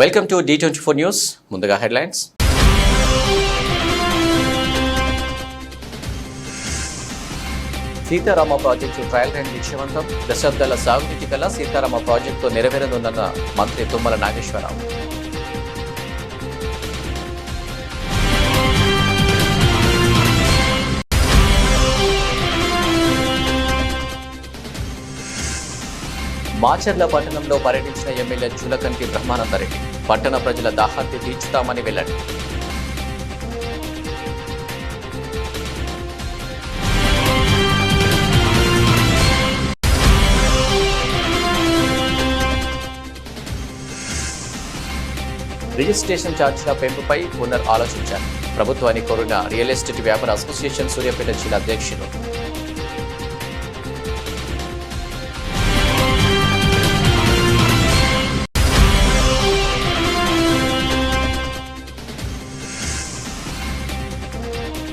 Welcome to the twenty four news ముందుగా headlines. Sitarama project trial run విజయవంతం దశాబ్దాల సాగునీటి కల సీతారామ ప్రాజెక్టుతో నెరవేరనుందన్న మంత్రి తుమ్మల నాగేశ్వరరావు. మాచర్ల పట్టణంలో పర్యటించిన ఎమ్మెల్యే జులకంటి బ్రహ్మానందరెడ్డి పట్టణ ప్రజల దాహాన్ని తీర్చుతామని వెల్లడి. రిజిస్ట్రేషన్ ఛార్జీల పెంపుపై పునర్ ఆలోచించారు. ప్రభుత్వాన్ని కోరిన రియల్ ఎస్టేట్ వ్యాపార అసోసియేషన్ సూర్యాపేట జిల్లా అధ్యక్షులు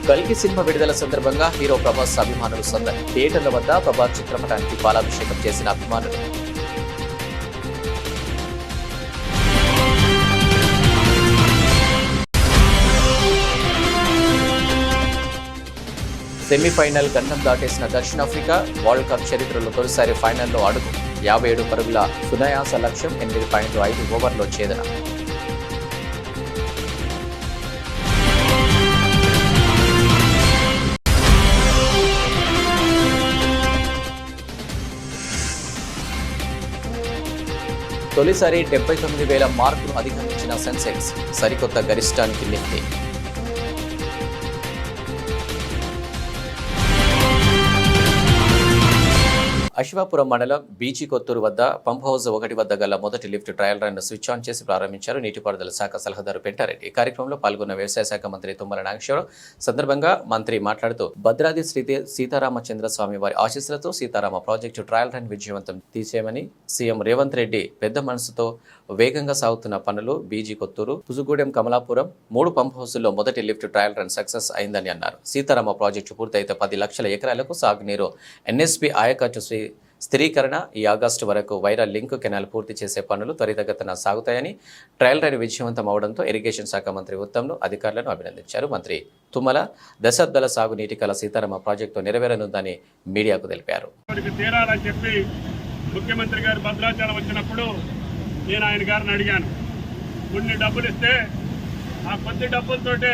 కల్కి సినిమా విడుదల సందర్భంగా హీరో ప్రభాస్ అభిమానులు సొంత థియేటర్ల వద్ద ప్రభాస్ చిత్రపటానికి పాలాభిషేకం చేసిన అభిమానులు. సెమీఫైనల్ గండం దాటేసిన దక్షిణాఫ్రికా వరల్డ్ కప్ చరిత్రలో తొలిసారి ఫైనల్లో అడుగు. యాభై ఏడు పరుగుల సునాయాస లక్ష్యం ఎనిమిది పాయింట్ ఐదు ఓవర్లో ఛేదన. తొలిసారి డెబ్బై తొమ్మిది వేల మార్కులు అధిగమించిన సెన్సెక్స్ సరికొత్త గరిష్టానికి నిఫ్టీ అశ్వాపురం మండలం బీచి కొత్తూరు వద్ద పంప్ హౌస్ ఒకటి వద్ద గల మొదటి lift trial run switch on చేసి ప్రారంభించారు నీటిపారుదల శాఖ సలహాదారు పెంటారెడ్డి. ఈ కార్యక్రమంలో పాల్గొన్న వ్యవసాయ శాఖ మంత్రి తుమ్మల నాగేశ్వరరావు. సందర్భంగా మంత్రి మాట్లాడుతూ భద్రాద్రి శ్రీ సీతారామచంద్ర స్వామి వారి ఆశీస్సులతో సీతారామ ప్రాజెక్టు ట్రయల్ రన్ విజయవంతం తీసేయమని సీఎం రేవంత్ రెడ్డి పెద్ద మనసుతో వేగంగా సాగుతున్న పనులు బీజీ కొత్తూరు పుజుగూడెం కమలాపురం మూడు పంప్ హౌసుల్లో మొదటి లిఫ్ట్ ట్రయల్ రన్ సక్సెస్ అయిందని అన్నారు. సీతారామ ప్రాజెక్టు పూర్తయితే పది లక్షల ఎకరాలకు సాగునీరు ఎన్ఎస్పి ఆయకట్టు శ్రీ స్థిరీకరణ ఈ ఆగస్టు వరకు వైరా లింక్ కెనాల్ పూర్తి చేసే పనులు త్వరితగతిన సాగుతాయని ట్రయల్ రన్ విజయవంతం అవడంతో ఇరిగేషన్ శాఖ మంత్రి ఉత్తమ్ను అధికారులను అభినందించారు. మంత్రి తుమ్మల దశాబ్దాల సాగు నీటి కల సీతారామ ప్రాజెక్టు నెరవేరనుందని మీడియాకు తెలిపారు. వారికి తీరాలని చెప్పి ముఖ్యమంత్రి గారు భద్రాచలం వచ్చినప్పుడు నేను ఆయన గారిని అడిగాను. కొన్ని డబ్బులు ఇస్తే ఆ కొద్ది డబ్బులతోటే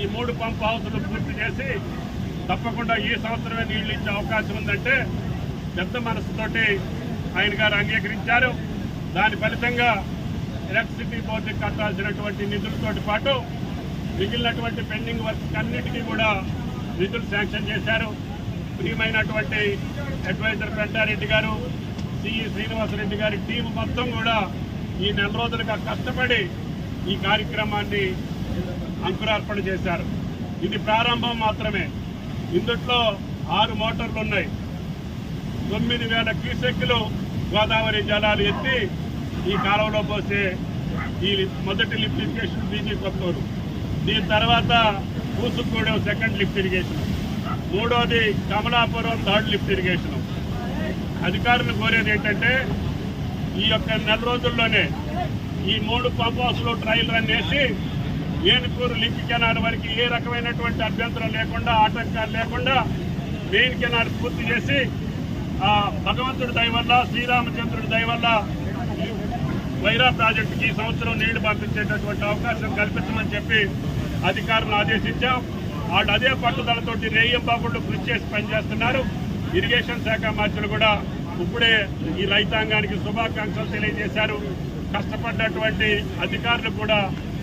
ఈ మూడు పంప్ హౌసులు పూర్తి చేసి తప్పకుండా ఈ సంవత్సరమే నీళ్ళు ఇచ్చే అవకాశం ఉందంటే పెద్ద మనసుతోటి ఆయన గారు అంగీకరించారు. దాని ఫలితంగా ఎలక్ట్రిసిటీ బోర్డుకి కట్టాల్సినటువంటి నిధులతోటి పాటు మిగిలినటువంటి పెండింగ్ వర్క్ అన్నిటికీ కూడా నిధులు శాంక్షన్ చేశారు. ప్రియమైనటువంటి అడ్వైజర్ పెంటారెడ్డి గారు సిఈ శ్రీనివాసరెడ్డి గారి టీం మొత్తం కూడా ఈ నెల రోజులుగా కష్టపడి ఈ కార్యక్రమాన్ని అంకురార్పణ చేశారు. ఇది ప్రారంభం మాత్రమే. ఇందుట్లో ఆరు మోటార్లు ఉన్నాయి. తొమ్మిది వేల క్యూసెక్లు గోదావరి జలాలు ఎత్తి ఈ కాలంలో పోసే ఈ మొదటి లిఫ్ట్ ఇరిగేషన్ బీజీ కొత్తూరు దీని తర్వాత పూసుగూడెం సెకండ్ లిఫ్ట్ ఇరిగేషన్. మూడోది కమలాపురం థర్డ్ లిఫ్ట్ ఇరిగేషన్. అధికారులు కోరేది ఏంటంటే ఈ యొక్క నెల రోజుల్లోనే ఈ మూడు పంప్ హౌస్లు ట్రయల్ రన్ చేసి ఏనుకూరు లింక్ కెనాల్ వరకు ఏ రకమైనటువంటి అభ్యంతరం లేకుండా ఆటంకాలు లేకుండా మెయిన్ కెనాల్ పూర్తి చేసి భగవంతుడి దయ వల్ల శ్రీరామచంద్రుడి దయ వల్ల వైరా ప్రాజెక్టుకి ఈ సంవత్సరం నీళ్ళు పంపించేటటువంటి అవకాశం కల్పించమని చెప్పి అధికారులను ఆదేశించాం. వాళ్ళు అదే పట్టుదలతోటి రేయంబాబుళ్ళు కృషి చేసి పనిచేస్తున్నారు. ఇరిగేషన్ శాఖ మంత్రులు కూడా ఇప్పుడే ఈ రైతాంగానికి శుభాకాంక్షలు తెలియజేశారు. కష్టపడ్డటువంటి అధికారులు కూడా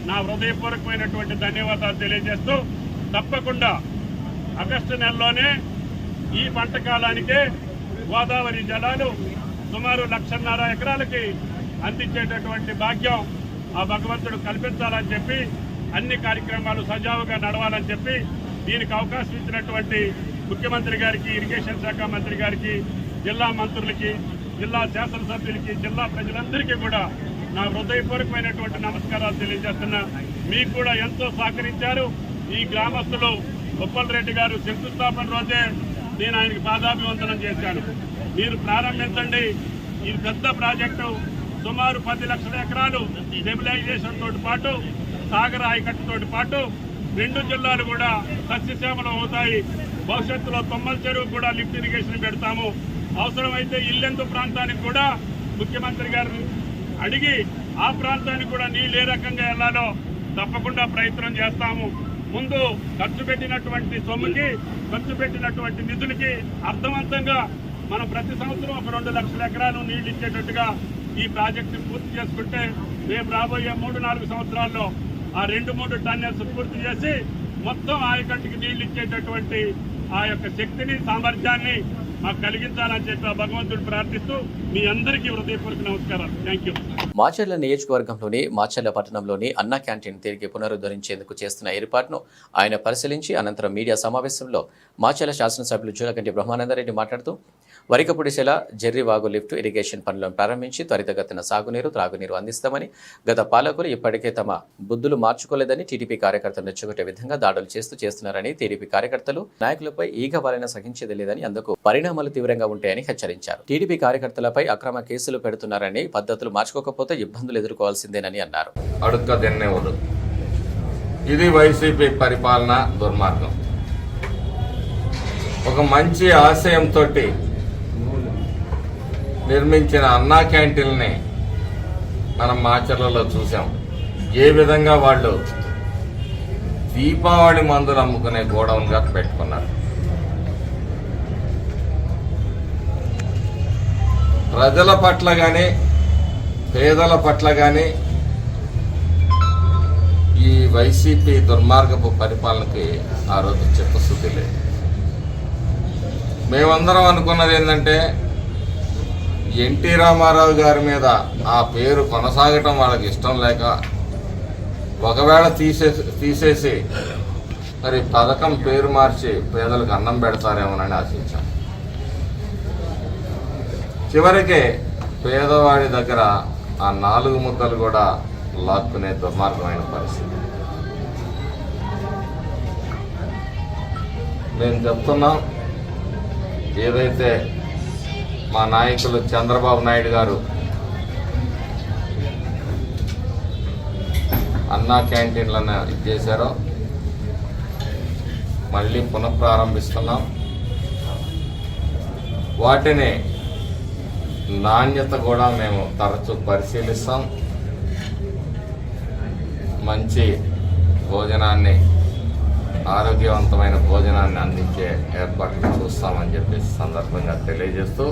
నా హృదయపూర్వకమైనటువంటి ధన్యవాదాలు తెలియజేస్తూ తప్పకుండా ఆగస్టు నెలలోనే ఈ పంట కాలానికే గోదావరి జలాలు సుమారు లక్షన్నర ఎకరాలకి అందించేటటువంటి భాగ్యం ఆ భగవంతుడు కల్పించాలని చెప్పి అన్ని కార్యక్రమాలు సజావుగా నడవాలని చెప్పి దీనికి అవకాశం ఇచ్చినటువంటి ముఖ్యమంత్రి గారికి ఇరిగేషన్ శాఖ మంత్రి గారికి జిల్లా మంత్రులకి జిల్లా శాసనసభ్యులకి జిల్లా ప్రజలందరికీ కూడా నా హృదయపూర్వకమైనటువంటి నమస్కారాలు తెలియజేస్తున్నా. మీకు కూడా ఎంతో సహకరించారు. ఈ గ్రామస్తులు ఉప్పల్ రెడ్డి గారు శంకుస్థాపన రోజే నేను ఆయనకి పాదాభివందనం చేశాను. మీరు ప్రారంభించండి. ఇది పెద్ద ప్రాజెక్టు సుమారు పది లక్షల ఎకరాలు స్టెబిలైజేషన్ తోటి పాటు సాగర ఆయకట్టుతోటి పాటు రెండు జిల్లాలు కూడా సస్యశ్యామలం అవుతాయి. భవిష్యత్తులో తొమ్మల చెరువు కూడా లిఫ్ట్ ఇరిగేషన్ పెడతాము. అవసరమైతే ఇల్లెందు ప్రాంతానికి కూడా ముఖ్యమంత్రి గారు అడిగి ఆ ప్రాంతానికి కూడా నీళ్ళు ఏ రకంగా వెళ్ళాలో తప్పకుండా ప్రయత్నం చేస్తాము. ముందు ఖర్చు పెట్టినటువంటి సొమ్ముకి ఖర్చు పెట్టినటువంటి నిధులకి అర్థవంతంగా మనం ప్రతి సంవత్సరం ఒక రెండు లక్షల ఎకరాలు నీళ్ళు ఇచ్చేటట్టుగా ఈ ప్రాజెక్టు పూర్తి చేసుకుంటే రేపు రాబోయే మూడు నాలుగు సంవత్సరాల్లో ఆ రెండు మూడు టన్నెల్స్ పూర్తి చేసి మొత్తం ఆయకట్టుకి నీళ్ళు ఇచ్చేటటువంటి ఆ యొక్క శక్తిని సామర్థ్యాన్ని మాకు కలిగించాలని చెప్పి ఆ భగవంతుడు ప్రార్థిస్తూ మీ అందరికీ హృదయపూర్వక నమస్కారాలు. థ్యాంక్ యూ మాచర్ల నియోజకవర్గంలోని మాచర్ల పట్టణంలోని అన్నా క్యాంటీన్ తిరిగి పునరుద్ధరించేందుకు చేస్తున్న ఏర్పాటును ఆయన పరిశీలించి అనంతరం మీడియా సమావేశంలో మాచర్ల శాసనసభ్యులు జూలకంటి బ్రహ్మానందరెడ్డి మాట్లాడుతూ వరికపుడిశెల జెర్రివాగు లిఫ్ట్ ఇరిగేషన్ పనులను ప్రారంభించి త్వరితగతిన సాగునీరు త్రాగునీరు అందిస్తామని గత పాలకులు ఇప్పటికే తమ బుద్ధులు మార్చుకోలేదని టీడీపీ కార్యకర్తలు రెచ్చగొట్టే విధంగా దాడులు చేస్తూ చేస్తున్నారని టీడీపీ కార్యకర్తలు నాయకులపై ఈగ వలన సహించేది లేదని అందుకు పరిణామాలు తీవ్రంగా ఉంటాయని హెచ్చరించారు. టీడీపీ కార్యకర్తలపై అక్రమ కేసులు పెడుతున్నారని పద్ధతులు మార్చుకోకపోతే ఇబ్బందులు ఎదుర్కోవాల్సిందేనని అన్నారు. ఇది వైసీపీ పరిపాలన దుర్మార్గం. ఒక మంచి ఆశయంతో నిర్మించిన అన్నా క్యాంటీన్ని మనం మాచర్లలో చూసాం ఏ విధంగా వాళ్ళు దీపావళి మందులు అమ్ముకునే గోడౌన్గా పెట్టుకున్నారు. ప్రజల పట్ల కానీ పేదల పట్ల కానీ ఈ వైసీపీ దుర్మార్గపు పరిపాలనకి ఆ రోజు చిత్తశుద్ధి లేదు. మేమందరం అనుకున్నది ఏంటంటే ఎన్టీ రామారావు గారి మీద ఆ పేరు కొనసాగటం వాళ్ళకి ఇష్టం లేక ఒకవేళ తీసేసి తీసేసి మరి పథకం పేరు మార్చి పేదలకు అన్నం పెడతారేమోనని ఆశించాం. చివరికి పేదవాడి దగ్గర ఆ నాలుగు ముద్దలు కూడా లాక్కునే దుర్మార్గమైన పరిస్థితి. మేము చెప్తున్నాం ఏదైతే మా నాయకులు చంద్రబాబు నాయుడు గారు. అన్నా క్యాంటీన్లను ఇచ్చేశారో మళ్ళీ పునఃప్రారంభిస్తున్నాం. వాటిని నాణ్యత కూడా మేము తరచూ పరిశీలిస్తాం. మంచి భోజనాన్ని ఆరోగ్యవంతమైన భోజనాన్ని అందించే ఏర్పాట్లు చూస్తామని చెప్పేసి సందర్భంగా తెలియజేస్తూ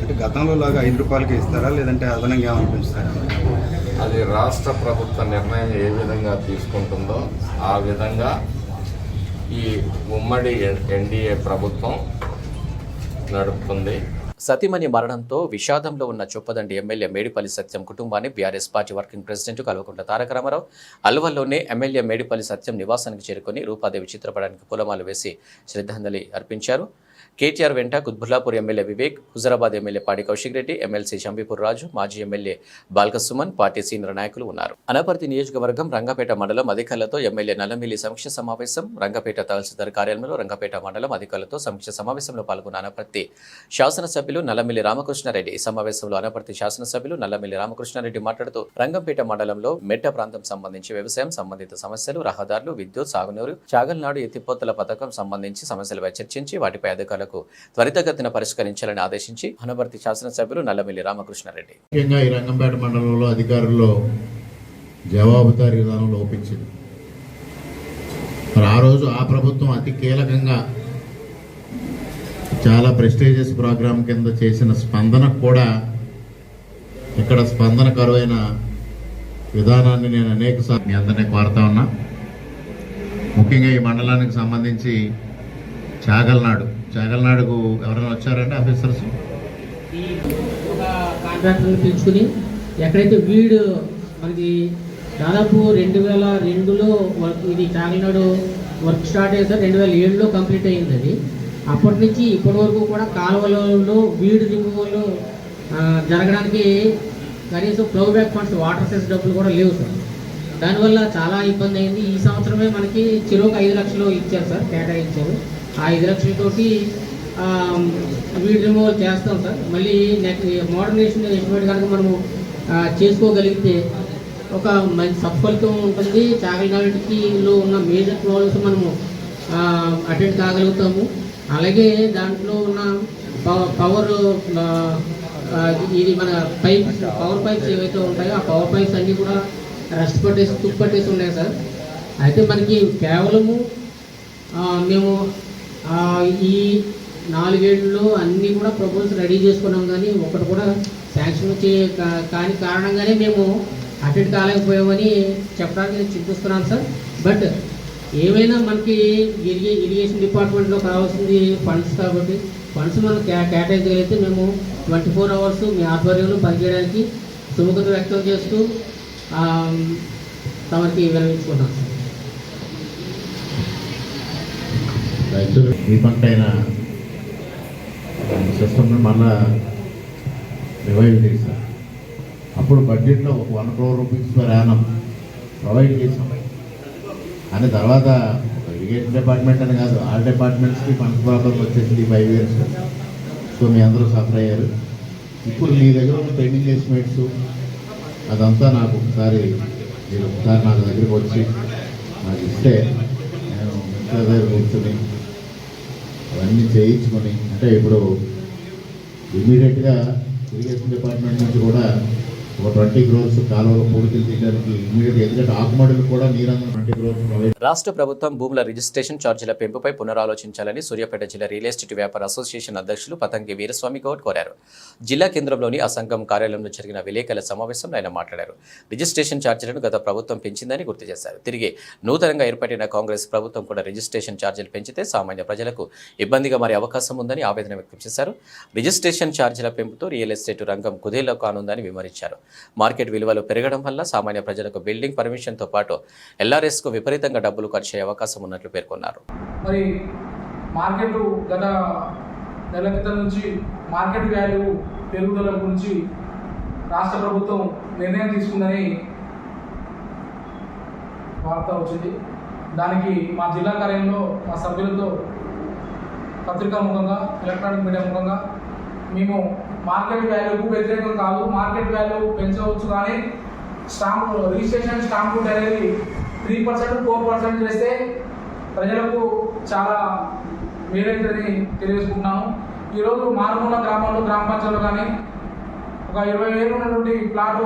అంటే గతంలో లాగా ఐదు రూపాయలకి ఇస్తారా? లేదంటే అదనంగా ఏమైనా పెంచుతారా అది రాష్ట్ర ప్రభుత్వ నిర్ణయం ఏ విధంగా తీసుకుంటుందో ఆ విధంగా ఈ ఉమ్మడి ఎన్డీఏ ప్రభుత్వం నడుపుతుంది. సతీమణి మరణంతో విషాదంలో ఉన్న చొప్పదండి ఎమ్మెల్యే మేడిపల్లి సత్యం కుటుంబాన్ని BRS party working president Kalvakuntla Taraka Ramarao అల్వల్లోనే MLA Medipalli Satyam నివాసానికి చేరుకుని రూపాదేవి చిత్రపటానికి పూలమాలు వేసి శ్రద్ధాంజలి అర్పించారు. కేటీఆర్ వెంట Quthbullapur MLA Vivek Huzurabad MLA Padi Kaushik Reddy MLC Shambipur Raju మాజీ ఎమ్మెల్యే బాల్కసుమన్ పార్టీ సీనియర్ నాయకులు ఉన్నారు. అనపర్తి నియోజకవర్గం రంగపేట మండలం అధికారులతో ఎమ్మెల్యే నల్లమిల్లి సమీక్ష సమావేశం రంగపేట తహసీల్దార్ కార్యాలయంలో రంగపేట మండలం అధికారులతో సమీక్ష సమావేశంలో పాల్గొన్న అనపర్తి శాసనసభ్యులు నల్లమిల్లి రామకృష్ణారెడ్డి. ఈ సమావేశంలో అనపర్తి శాసనసభ్యులు నల్లమిల్లి రామకృష్ణారెడ్డి మాట్లాడుతూ రంగంపేట మండలంలో మెట్ట ప్రాంతం సంబంధించి వ్యవసాయం సంబంధిత సమస్యలు రహదారులు విద్యుత్ సాగునీరు చాగల్నాడు ఎత్తిపోతల పథకం సంబంధించి సమస్యలపై చర్చించి వాటిపై అధికారులకు త్వరితగతిన పరిష్కరించాలని ఆదేశించి అనపర్తి శాసనసభ్యులు నల్లమిల్లి రామకృష్ణారెడ్డి. ముఖ్యంగా ఈ రంగంపేట మండలంలో అధికారుల్లో జవాబుదారీ విధానం లోపించింది. మరి ఆ రోజు ఆ ప్రభుత్వం అతి కీలకంగా చాలా ప్రెస్టీజియస్ ప్రోగ్రాం కింద చేసిన స్పందన కూడా ఇక్కడ స్పందన కరువైన విధానాన్ని నేను అనేక సార్లు మీ అందరినీ కోరుతా ఉన్నా. ముఖ్యంగా ఈ మండలానికి సంబంధించి చాగల్నాడు చాగల్నాడుకు ఎవరైనా వచ్చారండి ఆఫీసర్స్? ఈ ఒక కాంట్రాక్టర్ని పిలుచుకుని ఎక్కడైతే వీడు మనకి దాదాపు రెండు వేల రెండులో వర్క్ ఇది కాకినాడు వర్క్ స్టార్ట్ చేశారు రెండు వేల ఏడులో కంప్లీట్ అయింది అది. అప్పటి నుంచి ఇప్పటి వరకు కూడా కాలువలలో వీడు రిమూవల్ జరగడానికి కనీసం flow back funds water cess డబ్బులు కూడా లేవు సార్. దానివల్ల చాలా ఇబ్బంది అయింది. ఈ సంవత్సరమే మనకి చెరువుకు ఐదు లక్షలు ఇచ్చారు సార్ కేటాయించారు. ఆ ఐదు లక్షలతోటి వీడ్ రిమూవల్ చేస్తాం సార్. మళ్ళీ నెక్స్ట్ మోడర్నేషన్ ఎస్టిమేట్ కనుక మనము చేసుకోగలిగితే ఒక మంచి సత్ఫలితం ఉంటుంది. చాగలనాటికిలో ఉన్న మేజర్ ప్రాబ్లమ్స్ మనము అటెండ్ కాగలుగుతాము. అలాగే దాంట్లో ఉన్న పవర్ ఇది మన పైప్స్ పవర్ పైప్స్ ఏవైతే ఉంటాయో ఆ పవర్ పైప్స్ అన్నీ కూడా రస్ట్ పట్టేసి తుప్పు పట్టేసి ఉన్నాయి సార్. అయితే మనకి కేవలము మేము ఈ నాలుగేళ్ళలో అన్నీ కూడా ప్రపోజల్స్ రెడీ చేసుకున్నాం కానీ ఒకటి కూడా శాంక్షన్ వచ్చే కా- కాని కారణంగానే మేము అటెండ్ కాలేకపోయామని చెప్పడానికి నేను చింతిస్తున్నాను సార్. బట్ ఏమైనా మనకి ఇరిగే ఇరిగేషన్ డిపార్ట్మెంట్లో కావాల్సింది ఫండ్స్ కాబట్టి ఫండ్స్ మనం కే కేటాయించగలిగితే మేము ట్వంటీ ఫోర్ అవర్స్ మీ ఆధ్వర్యంలో పనిచేయడానికి సుముఖత వ్యక్తం చేస్తూ తమకి విరమించుకున్నాం సార్ రైతులు ఈ పంట అయిన సిస్టమ్ని మళ్ళా రివైవ్ చేశారు అప్పుడు బడ్జెట్లో ఒక one crore rupees per annum provide చేసాం అని తర్వాత ఇరిగేషన్ డిపార్ట్మెంట్ అని కాదు ఆల్ డిపార్ట్మెంట్స్కి ఫండ్స్ ప్రాబ్లం వచ్చేసింది ఫైవ్ ఇయర్స్ సో మీ అందరూ సఫర్ అయ్యారు. ఇప్పుడు మీ దగ్గర ఉన్న పెండింగ్ ఎస్టిమేట్స్ అదంతా నాకు ఒకసారి మీరు ఒకసారి నాకు దగ్గరికి వచ్చి నాకు ఇస్తే నేను మిగతా దగ్గర కూర్చొని అవన్నీ చేయించుకొని అంటే ఇప్పుడు ఇమీడియట్గా ఇరిగేషన్ డిపార్ట్మెంట్ నుంచి కూడా రాష్ట్ర ప్రభుత్వం భూముల రిజిస్ట్రేషన్ ఛార్జీల పెంపుపై పునరాలోచించాలని సూర్యాపేట జిల్లా రియల్ ఎస్టేట్ వ్యాపార అసోసియేషన్ అధ్యక్షులు పతంగి వీరస్వామి గౌడ్ కోరారు. జిల్లా కేంద్రంలోని ఆ సంఘం కార్యాలయంలో జరిగిన విలేకరుల సమావేశంలో ఆయన మాట్లాడారు. రిజిస్ట్రేషన్ ఛార్జీలను గత ప్రభుత్వం పెంచిందని గుర్తు చేశారు. తిరిగి నూతనంగా ఏర్పడిన కాంగ్రెస్ ప్రభుత్వం కూడా రిజిస్ట్రేషన్ ఛార్జీలు పెంచితే సామాన్య ప్రజలకు ఇబ్బందిగా మారే అవకాశం ఉందని ఆవేదన వ్యక్తం చేశారు. రిజిస్ట్రేషన్ ఛార్జీల పెంపుతో రియల్ ఎస్టేట్ రంగం కుదేలో కానుందని విమర్శించారు మార్కెట్ విలువలు పెరగడం వల్ల సామాన్య ప్రజలకు బిల్డింగ్ పర్మిషన్తో పాటు ఎల్ఆర్ఎస్కు విపరీతంగా డబ్బులు ఖర్చు అయ్యే అవకాశం ఉన్నట్లు పేర్కొన్నారు. మరి మార్కెట్ గత నెల క్రితం నుంచి మార్కెట్ వాల్యూ పెరుగుదల గురించి రాష్ట్ర ప్రభుత్వం నిర్ణయం తీసుకుందని వార్త వచ్చింది. దానికి మా జిల్లా కార్యంలో మా సభ్యులతో పత్రికా ముఖంగా ఎలక్ట్రానిక్ మీడియా ముఖంగా మేము మార్కెట్ వాల్యూకు వ్యతిరేకం కాదు. మార్కెట్ వాల్యూ పెంచవచ్చు కానీ స్టాంప్ రిజిస్ట్రేషన్ స్టాంప్ డ్యూటీ అనేది త్రీ పర్సెంట్ ఫోర్ పర్సెంట్ చేస్తే ప్రజలకు చాలా మేలైతుందని తెలియజేసుకుంటున్నాము ఈరోజు మారుమూల గ్రామాల్లో గ్రామ పంచాయతీలో కానీ ఒక ఇరవై వేలు ఉన్నటువంటి ప్లాటు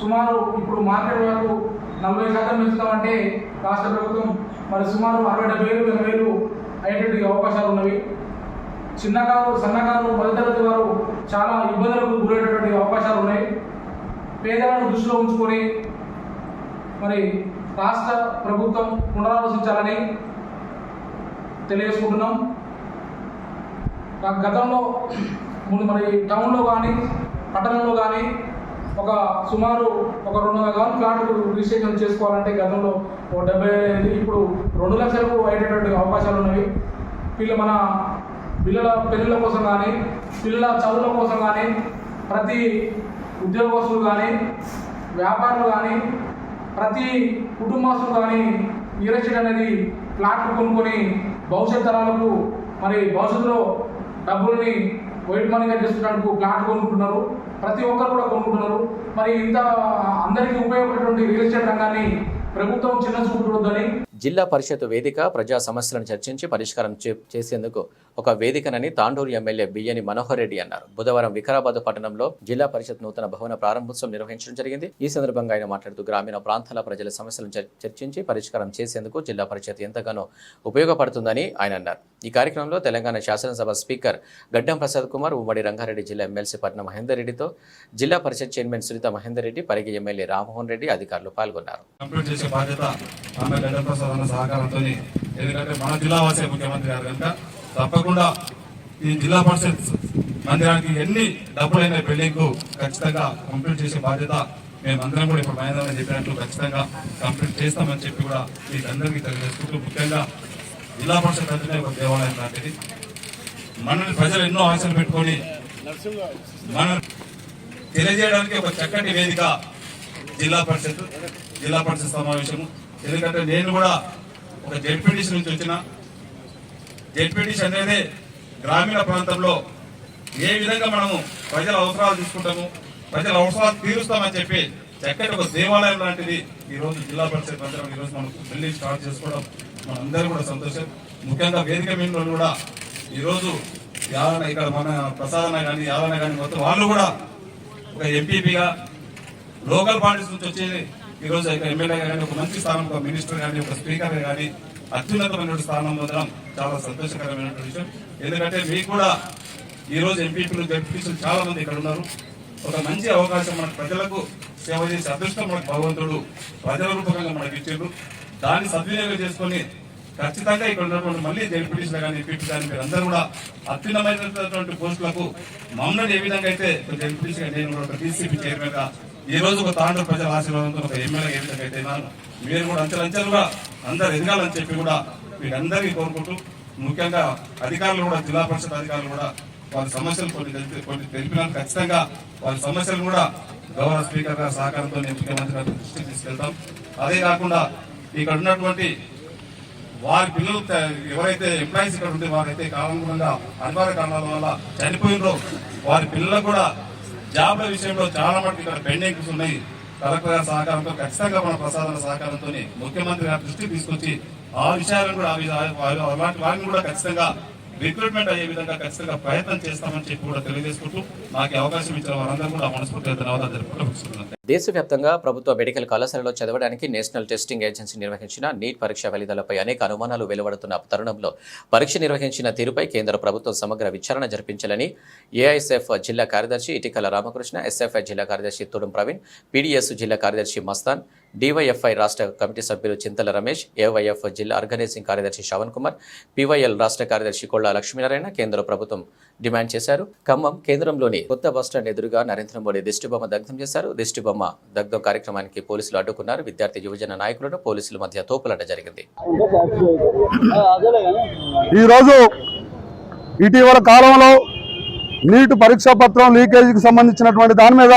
సుమారు ఇప్పుడు మార్కెట్ వరకు నలభై శాతం పెంచుతామంటే రాష్ట్ర ప్రభుత్వం మరి సుమారు అరవై డెబ్బై వేలు ఎనభై వేలు అయ్యేటువంటి అవకాశాలు ఉన్నవి. చిన్నకారు సన్నకారు మధ్యతరగతి వారు చాలా ఇబ్బందులకు గురయ్యేటటువంటి అవకాశాలు ఉన్నాయి. పేదలను దృష్టిలో ఉంచుకొని మరి రాష్ట్ర ప్రభుత్వం పునరాలోచించాలని తెలియజేసుకుంటున్నాం. గతంలో ముందు మరి టౌన్లో కానీ పట్టణంలో కానీ ఒక సుమారు ఒక రెండు వందల గవర్న ఫ్లాట్లు రిజిస్ట్రేషన్ చేసుకోవాలంటే గతంలో ఒక డెబ్బై ఇప్పుడు రెండు లక్షలకు అయ్యేటటువంటి అవకాశాలు ఉన్నాయి. వీళ్ళు మన పిల్లల పెళ్ళిళ్ళ కోసం కానీ పిల్లల చదువుల కోసం కానీ ప్రతి ఉద్యోగస్తులు కానీ వ్యాపారులు కానీ ప్రతి కుటుంబస్తులు కానీ రియల్ ఎస్టేట్ అనేది ప్లాట్ కొనుక్కొని భవిష్యత్ తరాలకు మరి భవిష్యత్తులో డబ్బుల్ని వైట్ మనీగా చేసుకున్నందుకు ప్లాట్ కొనుక్కుంటున్నారు. ప్రతి ఒక్కరు కూడా కొనుక్కుంటున్నారు. మరి ఇంత అందరికీ ఉపయోగపడేటువంటి రియల్ ఎస్టేట్ రంగాన్ని ప్రభుత్వం చిన్న చూపు చూడొద్దని జిల్లా పరిషత్ వేదిక ప్రజా సమస్యలను చర్చించి పరిష్కారం చే- చేసేందుకు ఒక వేదికనని తాండూరు ఎమ్మెల్యే బియ్యని మనోహర్ రెడ్డి అన్నారు. బుధవారం వికారాబాద్ పట్టణంలో జిల్లా పరిషత్ నూతన భవన ప్రారంభోత్సవం నిర్వహించడం జరిగింది. ఈ సందర్భంగా ఆయన మాట్లాడుతూ గ్రామీణ ప్రాంతాల ప్రజల సమస్యలను చర్చించి పరిష్కారం చేసేందుకు జిల్లా పరిషత్ ఎంతగానో ఉపయోగపడుతుందని ఆయన అన్నారు. ఈ కార్యక్రమంలో తెలంగాణ శాసనసభ స్పీకర్ గడ్డం ప్రసాద్ కుమార్ ఉమ్మడి రంగారెడ్డి జిల్లా ఎమ్మెల్సీ పట్నం మహేందర్ రెడ్డితో జిల్లా పరిషత్ చైర్మన్ సునీత మహేందర్ రెడ్డి పరిగి ఎమ్మెల్యే రామ్మోహన్ రెడ్డి అధికారులు పాల్గొన్నారు. కంప్లీట్ సహకారంతో ఎందుకంటే మన జిల్లా వాసే ముఖ్యమంత్రి గారు కనుక తప్పకుండా ఈ జిల్లా పరిషత్ మందిరానికి ఎన్ని డబ్బులైన బిల్డింగ్కు ఖచ్చితంగా కంప్లీట్ చేసే బాధ్యత మేమందరం కూడా ఇప్పుడు మహేంద్ర చెప్పినట్లు ఖచ్చితంగా కంప్లీట్ చేస్తామని చెప్పి కూడా మీకు అందరికీ తెలియజేసుకుంటూ ముఖ్యంగా జిల్లా పరిషత్ అంటేనే ఒక దేవాలయం లాంటిది. మనల్ని ప్రజలు ఎన్నో ఆశలు పెట్టుకొని మన తెలియజేయడానికి ఒక చక్కటి వేదిక జిల్లా పరిషత్ జిల్లా పరిషత్ సమావేశము ఎందుకంటే నేను కూడా ఒక జడ్పీటీసీ నుంచి వచ్చిన. జెడ్పీటీసీ అనేది గ్రామీణ ప్రాంతంలో ఏ విధంగా మనము ప్రజల అవసరాలు తీసుకుంటాము ప్రజల అవసరాలు తీరుస్తామని చెప్పి చక్కటి ఒక దేవాలయం లాంటిది ఈరోజు జిల్లా పరిషత్ మందిరం ఈ రోజు మనం బిల్డింగ్ స్టార్ట్ చేసుకోవడం మనందరూ కూడా సంతోషం. ముఖ్యంగా వేదిక మీద కూడా ఈరోజు రోజు యాదన ఇక్కడ మన ప్రసాదన కానీ యాదన కానీ మొత్తం వాళ్ళు కూడా ఒక ఎంపీపీగా లోకల్ పార్టీస్ నుంచి వచ్చేది ఈరోజు ఎమ్మెల్యే కానీ ఒక మంచి స్థానం ఒక మినిస్టర్ కానీ ఒక స్పీకర్ కానీ అత్యున్నతమైనటువంటి స్థానం పొందడం చాలా సంతోషకరమైనటువంటి విషయం. ఎందుకంటే మీకు కూడా ఈ రోజు ఎంపీపీలు జడ్పీసీలు చాలా మంది ఇక్కడ ఉన్నారు. ఒక మంచి అవకాశం మన ప్రజలకు సేవ చేసే అదృష్టం మనకు భగవంతుడు ప్రజల రూపకంగా మనకి ఇచ్చిండు. దాన్ని సద్వినియోగం చేసుకొని ఖచ్చితంగా ఇక్కడ ఉన్నటువంటి మళ్ళీ జడ్పీటీసీలు కానీ ఎంపీపీ కానీ మీరు అందరూ కూడా అత్యున్నమైనటువంటి పోస్టులకు మమ్మల్ని ఏ విధంగా అయితే జడ్పీటీసీ నేను కూడా ఒక టీసీపీ చైర్మన్ ఈ రోజు ఒక తాండ్ర ప్రజల ఆశీర్వాదంతో ఒక ఎమ్మెల్యే ఏ అయితే మీరు కూడా అంచెలంచెలుగా అందరు ఎదగాలని చెప్పి కూడా మీరందరికీ కోరుకుంటూ ముఖ్యంగా అధికారులు కూడా జిల్లా పరిషత్ అధికారులు కూడా వారి సమస్యలు కొన్ని కొన్ని తెలిపినారు ఖచ్చితంగా వారి సమస్యలు కూడా గౌరవ స్పీకర్ గారి సహకారంతో నేను ముఖ్యమంత్రి గారి దృష్టికి తీసుకెళ్తాం. అదే కాకుండా ఇక్కడ ఉన్నటువంటి వారి పిల్లలు ఎవరైతే ఎంప్లాయీస్ ఇక్కడ ఉంటే వారైతే కారణంగా అనివార్య కారణాల వల్ల చనిపోయినో వారి పిల్లలకు కూడా జాబ్ల విషయంలో చాలా మటుకు ఇక్కడ పెండింగ్స్ ఉన్నాయి కలెక్టర్ గారి సహకారంతో ఖచ్చితంగా మన ప్రసాదన సహకారంతో ముఖ్యమంత్రి గారి దృష్టికి తీసుకొచ్చి ఆ విషయాలను కూడా ఆ అలాంటి వారిని కూడా ఖచ్చితంగా రిక్రూట్మెంట్ అయ్యే విధంగా ఖచ్చితంగా ప్రయత్నం చేస్తామని చెప్పి కూడా తెలియజేసుకుంటూ నాకు అవకాశం ఇచ్చిన వారందరూ కూడా మనస్ఫూర్తిగా ధన్యవాదాలు జరుపుకుంటూ దేశవ్యాప్తంగా ప్రభుత్వ మెడికల్ కళాశాలలో చదవడానికి నేషనల్ టెస్టింగ్ ఏజెన్సీ నిర్వహించిన నీట్ పరీక్ష ఫలితాలపై అనేక అనుమానాలు వెలువడుతున్న తరుణంలో పరీక్ష నిర్వహించిన తీరుపై కేంద్ర ప్రభుత్వం సమగ్ర విచారణ జరిపించాలని ఏఐఎస్ఎఫ్ జిల్లా కార్యదర్శి ఇటికల రామకృష్ణ ఎస్ఎఫ్ఐ జిల్లా కార్యదర్శి తుడుం ప్రవీణ్ పీడీఎస్ జిల్లా కార్యదర్శి మస్తాన్ డివైఎఫ్ఐ రాష్ట్ర కమిటీ సభ్యులు చింతల రమేష్ ఏవైఎఫ్ జిల్లా ఆర్గనైజింగ్ కార్యదర్శి శ్రవణ్ కుమార్ పివైఎల్ రాష్ట్ర కార్యదర్శి కొళ్ళ లక్ష్మీనారాయణ కేంద్ర ప్రభుత్వం డిమాండ్ చేశారు. ఖమ్మం కేంద్రంలోని కొత్త బస్టాండ్ ఎదురుగా నరేంద్ర మోడీ దిష్టిబొమ్మ దగ్ధం చేశారు. దిష్టిబొమ్మ దగ్ధం కార్యక్రమానికి పోలీసులు అడ్డుకున్నారు. విద్యార్థి యువజన నాయకులను పోలీసుల మధ్య తోపులాట జరిగింది. ఈరోజు ఇటీవల కాలంలో నీటి పరీక్షా పత్రం లీకేజీకి సంబంధించినటువంటి దాని మీద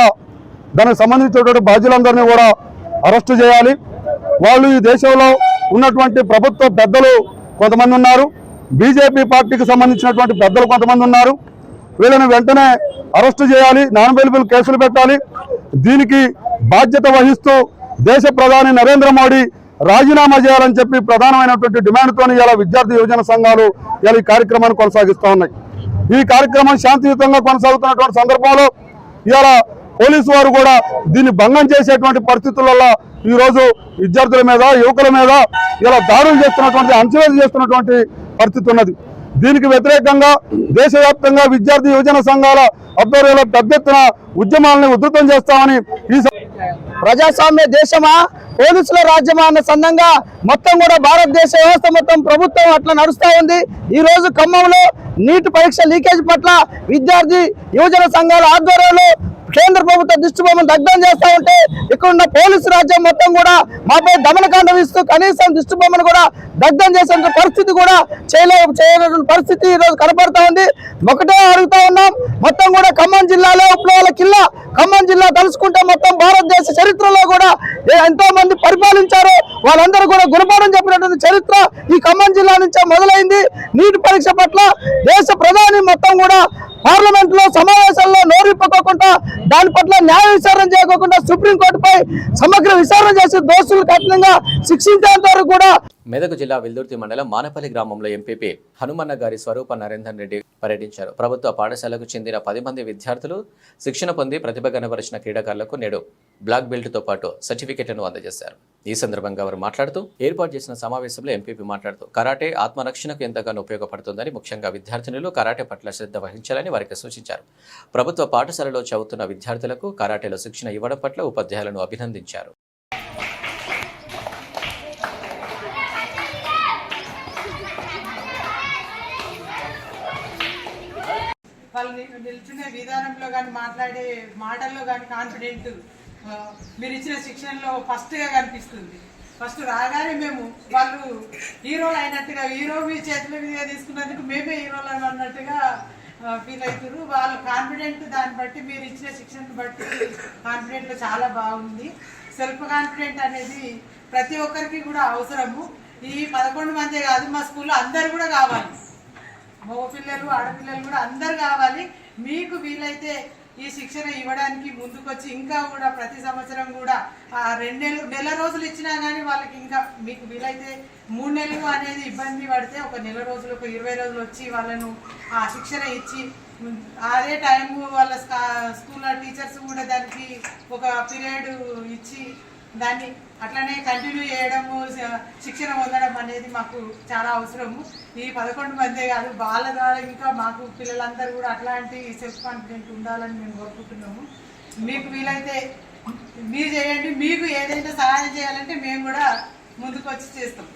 దానికి సంబంధించినటువంటి బాధ్యులందరినీ కూడా అరెస్టు చేయాలి. వాళ్ళు ఈ దేశంలో ఉన్నటువంటి ప్రభుత్వ పెద్దలు కొంతమంది ఉన్నారు. బీజేపీ పార్టీకి సంబంధించినటువంటి పెద్దలు కొంతమంది ఉన్నారు. వీళ్ళని వెంటనే అరెస్టు చేయాలి నాన్ అవైలబుల్ కేసులు పెట్టాలి. దీనికి బాధ్యత వహిస్తూ దేశ ప్రధాని నరేంద్ర మోడీ రాజీనామా చేయాలని చెప్పి ప్రధానమైనటువంటి డిమాండ్తో ఇలా విద్యార్థి యువజన సంఘాలు ఇలా ఈ కార్యక్రమాన్ని కొనసాగిస్తూ ఉన్నాయి. ఈ కార్యక్రమం శాంతియుతంగా కొనసాగుతున్నటువంటి సందర్భంలో ఇలా పోలీసు వారు కూడా దీన్ని భంగం చేసేటువంటి పరిస్థితులలో ఈ రోజు విద్యార్థుల మీద యువకుల మీద ఇలా దాడులు చేస్తున్నటువంటి అంచవేలు చేస్తున్నటువంటి పరిస్థితి ఉన్నది. దీనికి వ్యతిరేకంగా దేశవ్యాప్తంగా విద్యార్థి యువజన సంఘాల ఆధ్వర్యంలో పెద్దెత్తున ఉద్యమాలను ఉధృతం చేస్తామని ఈ ప్రజాస్వామ్య దేశమా? పోలీసుల రాజ్యమా అన్న సందంగా మొత్తం కూడా భారతదేశ వ్యవస్థ మొత్తం ప్రభుత్వం అట్లా నడుస్తా ఉంది. ఈ రోజు ఖమ్మంలో నీటి పరీక్ష లీకేజ్ పట్ల విద్యార్థి యువజన సంఘాల ఆధ్వర్యంలో కేంద్ర ప్రభుత్వ దిష్టిబొమ్మను దగ్ధం చేస్తా ఉంటే ఇక్కడ ఉన్న పోలీసు రాజ్యం మొత్తం కూడా మాపై దమనకాండం ఇస్తూ కనీసం దిష్టిబొమ్మను కూడా దగ్ధం చేసే పరిస్థితి కూడా చేయలే చేయలేని పరిస్థితి ఈరోజు కనపడతా ఉంది. ఒకటే అడుగుతా ఉన్నాం. మొత్తం కూడా ఖమ్మం జిల్లాలో విప్లవాల కిల్లా ఖమ్మం జిల్లా తలుచుకుంటే మొత్తం భారతదేశ చరిత్రలో కూడా ఎంతో మంది పరిపాలించారు వాళ్ళందరూ కూడా గుణపాఠం చెప్పినటువంటి చరిత్ర ఈ ఖమ్మం జిల్లా నుంచే మొదలైంది. నీటి పరీక్ష పట్ల దేశ ప్రధాని మొత్తం కూడా పార్లమెంట్లో సమావేశాల్లో నోరిప్పుకోకుండా దాని పట్ల న్యాయ విచారణ చేయకోకుండా సుప్రీంకోర్టుపై సమగ్ర విచారణ చేసి దోషులు కఠినంగా శిక్షించేంత వరకు కూడా మెదక్ జిల్లా విల్దుర్తి మండలం మానపల్లి గ్రామంలో ఎంపీపీ హనుమన్న గారి స్వరూప నరేందర్ రెడ్డి పర్యటించారు. ప్రభుత్వ పాఠశాలకు చెందిన పది మంది విద్యార్థులు శిక్షణ పొంది ప్రతిభ కనబరిచిన క్రీడాకారులకు నేడు బ్లాక్ బెల్ట్తో పాటు సర్టిఫికెట్లను అందజేశారు. ఈ సందర్భంగా వారు మాట్లాడుతూ ఏర్పాటు చేసిన సమావేశంలో ఎంపీపీ మాట్లాడుతూ కరాటే ఆత్మరక్షణకు ఎంతగానో ఉపయోగపడుతుందని ముఖ్యంగా విద్యార్థినులు కరాటే పట్ల శ్రద్ధ వహించాలని వారికి సూచించారు. ప్రభుత్వ పాఠశాలలో చదువుతున్న విద్యార్థులకు కరాటేలో శిక్షణ ఇవ్వడం పట్ల ఉపాధ్యాయులను అభినందించారు. వాళ్ళు నిల్చునే విధానంలో కానీ మాట్లాడే మాటల్లో కానీ కాన్ఫిడెంట్ మీరు ఇచ్చిన శిక్షణలో ఫస్ట్గా కనిపిస్తుంది. ఫస్ట్ రాగానే మేము వాళ్ళు హీరోలు అయినట్టుగా హీరో మీ చేతుల మీదుగా తీసుకున్నందుకు మేమే హీరోలు అన్నట్టుగా ఫీల్ అవుతారు వాళ్ళు కాన్ఫిడెంట్ దాన్ని బట్టి మీరు ఇచ్చిన శిక్షణను బట్టి కాన్ఫిడెంట్ చాలా బాగుంది. సెల్ఫ్ కాన్ఫిడెంట్ అనేది ప్రతి ఒక్కరికి కూడా అవసరము. ఈ పదకొండు మందే కాదు మా స్కూల్లో అందరు కూడా కావాలి. మగపిల్లలు ఆడపిల్లలు కూడా అందరు కావాలి. మీకు వీలైతే ఈ శిక్షణ ఇవ్వడానికి ముందుకొచ్చి ఇంకా కూడా ప్రతి సంవత్సరం కూడా ఆ రెండు నెలలు నెల రోజులు ఇచ్చినా కానీ వాళ్ళకి ఇంకా మీకు వీలైతే మూడు నెలలు అనేది ఇబ్బంది పడితే ఒక నెల రోజులు ఒక ఇరవై రోజులు వచ్చి వాళ్ళను ఆ శిక్షణ ఇచ్చి అదే టైం వాళ్ళ స్కా- స్కూల్లో టీచర్స్ కూడా దానికి ఒక పీరియడ్ ఇచ్చి దాన్ని అట్లనే కంటిన్యూ చేయడము శిక్షణ పొందడం అనేది మాకు చాలా అవసరము. ఈ పదకొండు మందే కాదు వాళ్ళ ద్వారా ఇంకా మాకు పిల్లలందరూ కూడా అట్లాంటి సెల్ఫ్ కాన్ఫిడెంట్ ఉండాలని మేము కోరుకుంటున్నాము. మీకు వీలైతే మీరు చేయండి మీకు ఏదైతే సహాయం చేయాలంటే మేము కూడా ముందుకు వచ్చి చేస్తాం.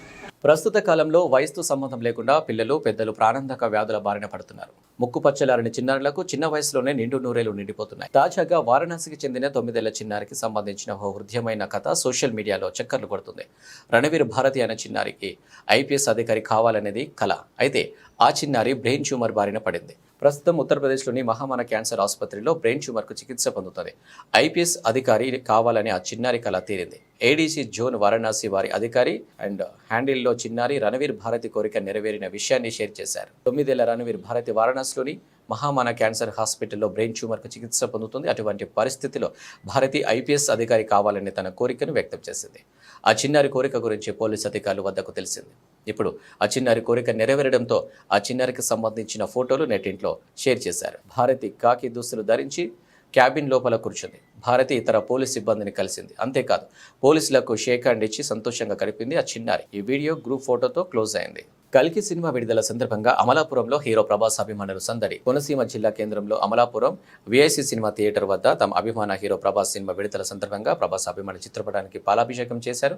ప్రస్తుత కాలంలో వయసుతో సంబంధం లేకుండా పిల్లలు పెద్దలు ప్రాణాంతక వ్యాధుల బారిన పడుతున్నారు. ముక్కు పచ్చలారని చిన్నారులకు చిన్న వయసులోనే నిండు నూరేలు నిండిపోతున్నాయి. తాజాగా వారణాసికి చెందిన తొమ్మిదేళ్ళ చిన్నారికి సంబంధించిన ఓ హృదయమైన కథ సోషల్ మీడియాలో చక్కర్లు కొడుతుంది. రణవీర్ భారతి అనే చిన్నారికి ఐపీఎస్ అధికారి కావాలనేది కళ అయితే ఆ చిన్నారి బ్రెయిన్ ట్యూమర్ బారిన పడింది. ప్రస్తుతం ఉత్తరప్రదేశ్లోని మహామాన క్యాన్సర్ ఆసుపత్రిలో బ్రెయిన్ ట్యూమర్కు చికిత్స పొందుతుంది. ఐపీఎస్ అధికారి కావాలని ఆ చిన్నారి కళ తీరింది. ఏడీసీ జోన్ వారణాసి వారి అధికారి అండ్ హ్యాండిల్లో చిన్నారి రణవీర్ భారతి కోరిక నెరవేరిన విషయాన్ని షేర్ చేశారు. తొమ్మిదేళ్ళ రణవీర్ భారతి వారణాసిలోని మహామాన క్యాన్సర్ హాస్పిటల్లో బ్రెయిన్ ట్యూమర్కు చికిత్స పొందుతుంది. అటువంటి పరిస్థితిలో భారతి ఐపీఎస్ అధికారి కావాలని తన కోరికను వ్యక్తం చేసింది. ఆ చిన్నారి కోరిక గురించి పోలీసు అధికారుల వద్దకు తెలిసింది. ఇప్పుడు ఆ చిన్నారి కోరిక నెరవేరడంతో ఆ చిన్నారికి సంబంధించిన ఫోటోలు నెట్టింట్లో షేర్ చేశారు. భారతి కాకి దుస్తులు ధరించి క్యాబిన్ లోపల కూర్చుంది. భారతి ఇతర పోలీస్ సిబ్బందిని కలిసింది. అంతేకాదు పోలీసులకు షేక్ హ్యాండ్ ఇచ్చి సంతోషంగా కలిపింది ఆ చిన్నారి. ఈ వీడియో గ్రూప్ ఫోటోతో క్లోజ్ అయింది. కల్కి సినిమా విడుదల సందర్భంగా అమలాపురంలో హీరో ప్రభాస్ అభిమానులు సందడి. కోనసీమ జిల్లా కేంద్రంలో అమలాపురం విఐసి సినిమా థియేటర్ వద్ద తమ అభిమాన హీరో ప్రభాస్ సినిమా విడుదల సందర్భంగా ప్రభాస్ అభిమాన చిత్రపటానికి పాలాభిషేకం చేశారు.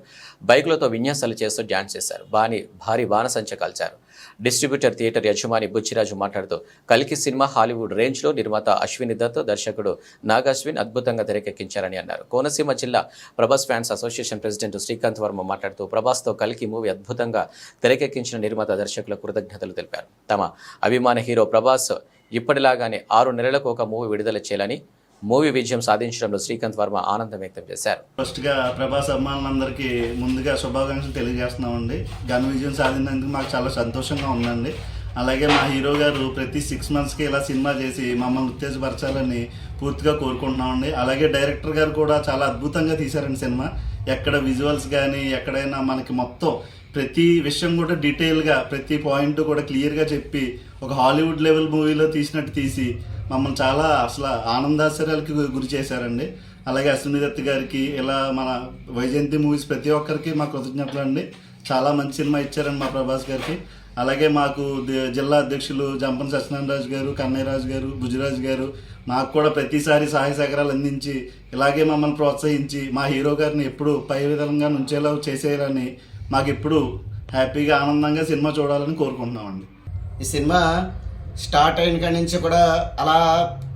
బైక్లతో విన్యాసాలు చేస్తూ డ్యాన్స్ చేశారు. బాని భారీ బాణసంచ కాల్చారు. డిస్ట్రిబ్యూటర్ థియేటర్ యజమాని బుచ్చిరాజు మాట్లాడుతూ కల్కి సినిమా హాలీవుడ్ రేంజ్లో నిర్మాత అశ్విని దత్ దర్శకుడు నాగాశ్విన్ అద్భుతంగా తెరకెక్కించారని అన్నారు. కోనసీమ జిల్లా Prabhas fans association president Srikanth Varma మాట్లాడుతూ ప్రభాస్తో కలికి మూవీ అద్భుతంగా తెరకెక్కించిన నిర్మాత దర్శకులకు కృతజ్ఞతలు తెలిపారు. తమ అభిమాన హీరో ప్రభాస్ ఇప్పటిలాగానే ఆరు నెలలకు ఒక మూవీ విడుదల చేయాలని మూవీ విజయం సాధించడంలో శ్రీకాంత్ వర్మ ఆనందం వ్యక్తం చేశారు. ఫస్ట్గా ప్రభాస్ అభిమానులందరికీ ముందుగా శుభాకాంక్షలు తెలియజేస్తున్నామండి. ఘన విజయం సాధించినందుకు మాకు చాలా సంతోషంగా ఉందండి. అలాగే మా హీరో గారు ప్రతి సిక్స్ మంత్స్కి ఇలా సినిమా చేసి మమ్మల్ని ఉత్తేజపరచాలని పూర్తిగా కోరుకుంటున్నామండి. అలాగే డైరెక్టర్ గారు కూడా చాలా అద్భుతంగా తీశారండి సినిమా. ఎక్కడ విజువల్స్ కానీ ఎక్కడైనా మనకి మొత్తం ప్రతి విషయం కూడా డీటెయిల్గా ప్రతి పాయింట్ కూడా క్లియర్గా చెప్పి ఒక హాలీవుడ్ లెవెల్ మూవీలో తీసినట్టు తీసి మమ్మల్ని చాలా అసలు ఆనందాశ్చర్యాలకి గురి చేశారండి. అలాగే అశ్విని దత్ గారికి ఇలా మన వైజయంతి మూవీస్ ప్రతి ఒక్కరికి మా కృతజ్ఞతలు అండి చాలా మంచి సినిమా ఇచ్చారండి మా ప్రభాస్ గారికి. అలాగే మాకు జిల్లా అధ్యక్షులు జంపన్ సత్యనారాయణ రాజు గారు కన్నయ్యరాజు గారు భుజరాజు గారు మాకు కూడా ప్రతిసారి సహాయ సహకారాలు అందించి ఇలాగే మమ్మల్ని ప్రోత్సహించి మా హీరో గారిని ఎప్పుడు పై విధంగా నుంచేలా చేసేయాలని మాకు ఎప్పుడు హ్యాపీగా ఆనందంగా సినిమా చూడాలని కోరుకుంటున్నామండి. ఈ సినిమా స్టార్ట్ అయిన కాడి నుంచి కూడా అలా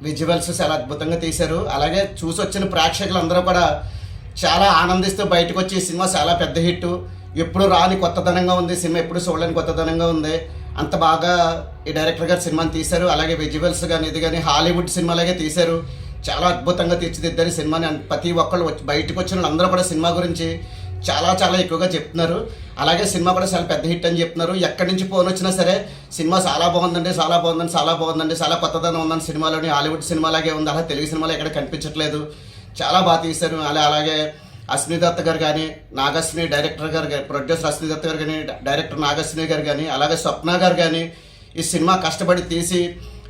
విజువల్స్ చాలా అద్భుతంగా తీశారు. అలాగే చూసి వచ్చిన ప్రేక్షకులందరూ కూడా చాలా ఆనందిస్తూ బయటకు వచ్చి ఈ సినిమా చాలా పెద్ద హిట్ ఎప్పుడు రాని కొత్తదనంగా ఉంది సినిమా ఎప్పుడు చూడలేని కొత్తదనంగా ఉంది. అంత బాగా ఈ డైరెక్టర్ గారు సినిమాని తీశారు. అలాగే విజువల్స్ కానీ ఇది కానీ హాలీవుడ్ సినిమాలాగే తీశారు. చాలా అద్భుతంగా తీర్చిదిద్దారు ఈ సినిమాని. ప్రతి ఒక్కళ్ళు వచ్చి బయటకు వచ్చిన వాళ్ళందరూ కూడా సినిమా గురించి చాలా చాలా ఎక్కువగా చెప్తున్నారు. అలాగే సినిమా కూడా చాలా పెద్ద హిట్ అని చెప్తున్నారు. ఎక్కడి నుంచి ఫోన్ వచ్చినా సరే సినిమా చాలా బాగుందండి చాలా బాగుందండి చాలా బాగుందండి చాలా కొత్తదనం ఉందని సినిమాలోని హాలీవుడ్ సినిమాలాగే ఉంది. అలా తెలుగు సినిమాలో ఎక్కడ కనిపించట్లేదు. చాలా బాగా తీశారు. అలా అలాగే అశ్విని గారు కానీ నాగశ్విని డైరెక్టర్ గారు కానీ ప్రొడ్యూసర్ అశ్విని గారు కానీ డైరెక్టర్ నాగశ్విని గారు కానీ అలాగే స్వప్న గారు కానీ ఈ సినిమా కష్టపడి తీసి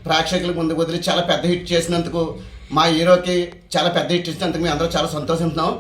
ప్రేక్షకుల ముందు వదిలి చాలా పెద్ద హిట్ చేసినందుకు మా హీరోకి చాలా పెద్ద హిట్ ఇచ్చినందుకు మేము అందరూ చాలా సంతోషిస్తున్నాం.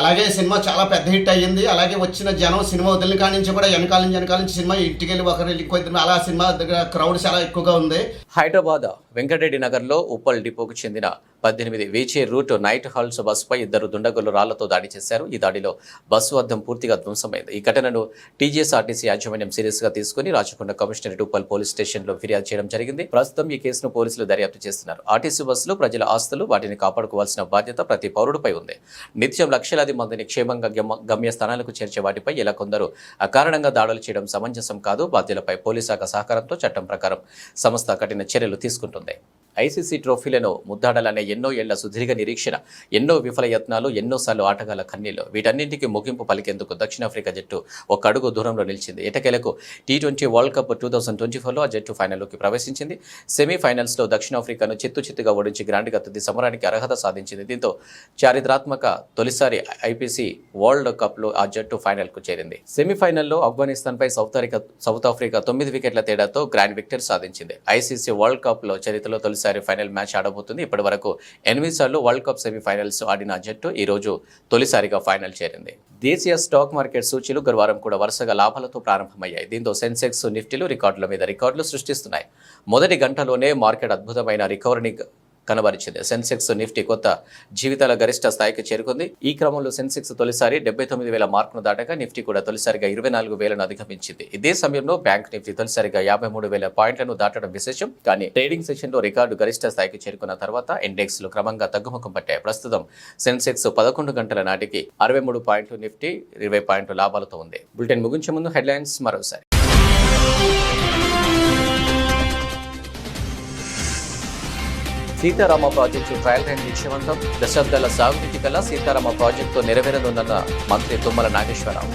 అలాగే సినిమా చాలా పెద్ద హిట్ అయ్యింది. అలాగే వచ్చిన జనం సినిమా వదిలిన కాడి నుంచి కూడా వెనకాల నుంచి వెనకాల నుంచి సినిమా ఇంటికి వెళ్ళి ఒకరు ఇంకో అలా సినిమా దగ్గర క్రౌడ్ చాలా ఎక్కువగా ఉంది. హైదరాబాద్ వెంకటరెడ్డి నగర్లో ఉప్పల్ డిపోకు చెందిన పద్దెనిమిది వీచే రూట్ నైట్ హాల్స్ బస్సుపై ఇద్దరు దుండగులు రాళ్ళతో దాడి చేశారు. ఈ దాడిలో బస్సు అద్దం పూర్తిగా ధ్వంసమైంది. ఈ ఘటనను టీజీఎస్ఆర్టీసీ యాజమాన్యం సీరియస్గా తీసుకుని రాచకొండ కమిషనరేట్ ఉప్పల్ పోలీస్ స్టేషన్లో ఫిర్యాదు చేయడం జరిగింది. ప్రస్తుతం ఈ కేసును పోలీసులు దర్యాప్తు చేస్తున్నారు. ఆర్టీసీ బస్సులు ప్రజల ఆస్తులు వాటిని కాపాడుకోవాల్సిన బాధ్యత ప్రతి పౌరుడిపై ఉంది. నిత్యం లక్షలాది మందిని క్షేమంగా గమ్య- గమ్యస్థానాలకు చేర్చే వాటిపై ఇలా కొందరు అకారణంగా దాడులు చేయడం సమంజసం కాదు బాధ్యులపై పోలీస్ శాఖ సహకారంతో చట్టం ప్రకారం సంస్థ కఠిన చర్యలు తీసుకుంటుంది. ఉంటుంది ఐసీసీ ట్రోఫీలను ముద్దాడాలనే ఎన్నో ఏళ్ళ సుదీర్ఘ నిరీక్షణ ఎన్నో విఫల యత్నాలు ఎన్నోసార్లు ఆటగాళ్ళ కన్నీళ్ళు. వీటన్నింటికీ ముగింపు పలికేందుకు దక్షిణాఫ్రికా జట్టు ఒక అడుగు దూరంలో నిలిచింది. ఎటకేలకు T twenty world cup two thousand twenty ఫోర్లో ఆ జట్టు ఫైనల్లోకి ప్రవేశించింది. సెమీఫైనల్స్లో దక్షిణాఫ్రికాను చిత్తు చిత్తుగా ఓడించి గ్రాండ్గా తుది సమరానికి అర్హత సాధించింది. దీంతో చారిత్రాత్మక తొలిసారి ఐపీసీ వరల్డ్ కప్లో ఆ జట్టు ఫైనల్కు చేరింది. సెమీఫైనల్లో ఆఫ్ఘనిస్తాన్పై సౌత్ ఆఫ్రికా సౌత్ ఆఫ్రికా తొమ్మిది వికెట్ల తేడాతో గ్రాండ్ విక్టరీ సాధించింది. ఐసీసీ వరల్డ్ కప్లో చరిత్రలో తొలిసారి ఫైనల్ మ్యాచ్ ఆడబోతుంది. ఇప్పటి వరకు ఎనిమిది సార్లు వరల్డ్ కప్ సెమీఫైనల్స్ ఆడిన జట్టు ఈరోజు తొలిసారిగా ఫైనల్ చేరింది. దేశీయ స్టాక్ మార్కెట్ సూచీలు గురువారం కూడా వరుసగా లాభాలతో ప్రారంభమయ్యాయి. దీంతో సెన్సెక్స్ నిఫ్టీలు రికార్డుల మీద రికార్డులు సృష్టిస్తున్నాయి. మొదటి గంటలోనే మార్కెట్ అద్భుతమైన రికవరీని కనబరిచింది. సెన్సెక్స్ నిఫ్టీ కొత్త జీవితాల గరిష్ట స్థాయికి చేరుకుంది. ఈ క్రమంలో సెన్సెక్స్ తొలిసారి డెబ్బై తొమ్మిది వేల మార్కును దాటగా నిఫ్టీ కూడా తొలిసారిగా ఇరవై నాలుగు వేలను అధిగమించింది. ఇదే సమయంలో బ్యాంక్ నిఫ్టీ తొలిసారిగా యాభై మూడు వేల పాయింట్లను దాటడం విశేషం. కానీ ట్రేడింగ్ సెషన్లో రికార్డు గరిష్ట స్థాయికి చేరుకున్న తర్వాత ఇండెక్స్లు క్రమంగా తగ్గుముఖం పట్టాయి. ప్రస్తుతం సెన్సెక్స్ పదకొండు గంటల నాటికి అరవై మూడు పాయింట్లు నిఫ్టీ ఇరవై పాయింట్లు లాభాలతో ఉంది. బులెటిన్ ముగించే ముందు హెడ్లైన్స్ మరోసారి. సీతారామ ప్రాజెక్టు ట్రయల్ రైన్ విజయవంతం దశాబ్దాల సాగునీటి కల సీతారామ ప్రాజెక్టు నెరవేరనుందన్న మంత్రి తుమ్మల నాగేశ్వరరావు.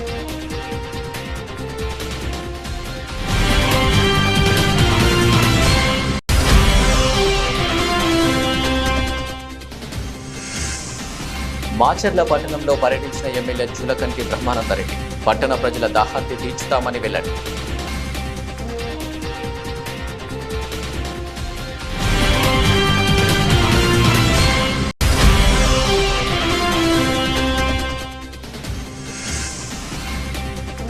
మాచర్ల పట్టణంలో పర్యటించిన ఎమ్మెల్యే జులకంటి బ్రహ్మానందరెడ్డి. పట్టణ ప్రజల దాహాన్ని తీర్చుతామని వెల్లడి.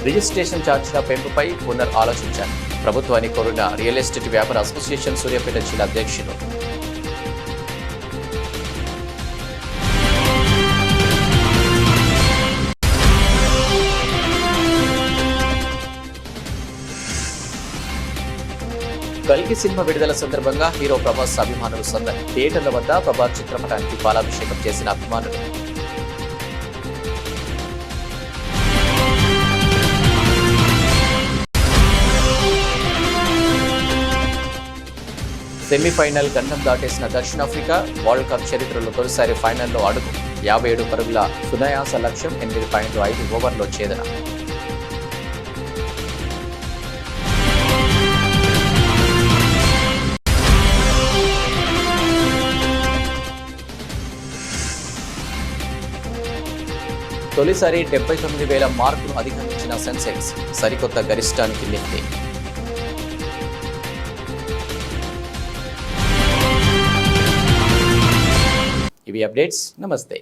రిజిస్ట్రేషన్ ఛార్జీల పెంపుపై పునర్ ఆలోచించారు ప్రభుత్వాన్ని కోరిన రియల్ ఎస్టేట్ వ్యాపార అసోసియేషన్ సూర్యాపేట జిల్లా అధ్యక్షులు కల్కి సినిమా విడుదల సందర్భంగా హీరో ప్రభాస్ అభిమానులు సందడి. థియేటర్ల వద్ద ప్రభాస్ చిత్రపటానికి పాలాభిషేకం చేసిన అభిమానులు. సెమీఫైనల్ గంధం దాటేసిన దక్షిణాఫ్రికా వరల్డ్ కప్ చరిత్రలో తొలిసారి ఫైనల్లో అడుగు యాభై ఏడు పరుగుల సునాయాస లక్ష్యం ఎనిమిది పాయింట్ ఐదు ఓవర్లో ఛేదన తొలిసారి డెబ్బై తొమ్మిది వేల మార్కులు అధిగమించిన సెన్సెక్స్ సరికొత్త గరిష్టానికి నిఫ్టీ ఇవి అప్డేట్స్ నమస్తే